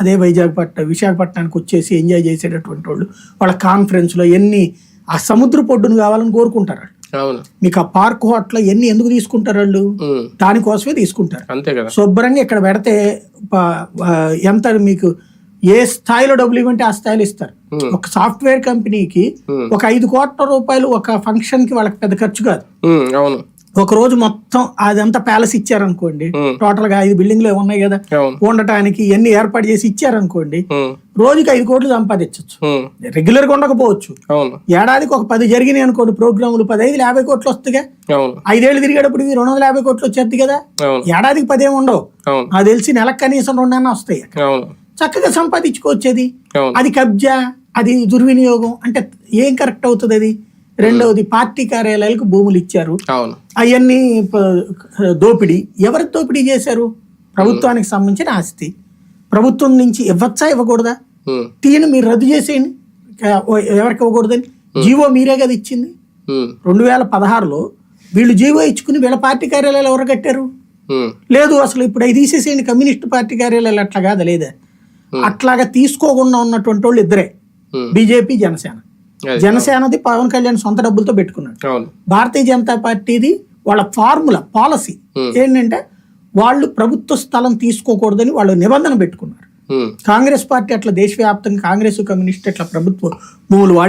అదే వైజాగ్పట్నం విశాఖపట్నానికి వచ్చేసి ఎంజాయ్ చేసేటటువంటి వాళ్ళు వాళ్ళ కాన్ఫరెన్స్లో ఎన్ని ఆ సముద్ర పొడ్డును కావాలని కోరుకుంటారు మీకు ఆ పార్క్ హోటల్ ఎన్ని ఎందుకు తీసుకుంటారు వాళ్ళు? దానికోసమే తీసుకుంటారు. అంతే కదా. శుభ్రంగా ఇక్కడ పెడితే ఎంత మీకు ఏ స్థాయిలో డబ్బులు ఇవ్వంటే ఆ స్థాయిలో ఇస్తారు. ఒక సాఫ్ట్వేర్ కంపెనీకి. ఒక ఐదు కోట్ల రూపాయలు ఒక ఫంక్షన్కి వాళ్ళకి పెద్ద ఖర్చు కాదు. అవును. ఒక రోజు మొత్తం అదంతా ప్యాలెస్ ఇచ్చారనుకోండి. టోటల్గా ఐదు బిల్డింగ్లు ఉన్నాయి కదా. ఉండటానికి ఇవన్నీ ఏర్పాటు చేసి ఇచ్చారనుకోండి రోజుకి ఐదు కోట్లు సంపాదించవచ్చు రెగ్యులర్గా ఉండకపోవచ్చు. ఏడాదికి ఒక పది జరిగినాయి అనుకోండి ప్రోగ్రాములు పది ఐదు యాభై కోట్లు వస్తాయిగా. ఐదేళ్ళు తిరిగేటప్పుడు రెండు వందల యాభై కోట్లు వచ్చేది కదా. ఏడాదికి పదేం ఉండవు. నాకు తెలిసి నెలకు కనీసం రెండన్నా వస్తాయి చక్కగా సంపాదించుకోవచ్చేది. అది కబ్జా అది దుర్వినియోగం అంటే ఏం కరెక్ట్ అవుతుంది అది? రెండవది పార్టీ కార్యాలయాలకు భూములు ఇచ్చారు. అవును. అవన్నీ దోపిడీ. ఎవరికి దోపిడీ చేశారు? ప్రభుత్వానికి సంబంధించిన ఆస్తి. ప్రభుత్వం నుంచి ఇవ్వచ్చా ఇవ్వకూడదా? తీయని మీరు రద్దు చేసేయండి. ఎవరికి ఇవ్వకూడదని? జీవో మీరే కదా ఇచ్చింది. రెండు వేల పదహారులో వీళ్ళు జీవో ఇచ్చుకుని వీళ్ళ పార్టీ కార్యాలయాలు ఎవరు కట్టారు? లేదు అసలు ఇప్పుడు అవి తీసేసేయండి. కమ్యూనిస్ట్ పార్టీ కార్యాలయాలు అట్లా కాదా లేదా. అట్లాగా తీసుకోకుండా ఉన్నటువంటి వాళ్ళు ఇద్దరే. బీజేపీ జనసేన. జనసేనది పవన్ కళ్యాణ్ సొంత డబ్బులతో పెట్టుకున్నాడు. భారతీయ జనతా పార్టీది వాళ్ళ ఫార్ములా పాలసీ. ఏంటంటే వాళ్ళు ప్రభుత్వ స్థలం తీసుకోకూడదని వాళ్ళు నిబంధన పెట్టుకున్నారు. కాంగ్రెస్ పార్టీ అట్లా దేశవ్యాప్తంగా కాంగ్రెస్ కమ్యూనిస్ట్ అట్లా ప్రభుత్వ భూములు వాడే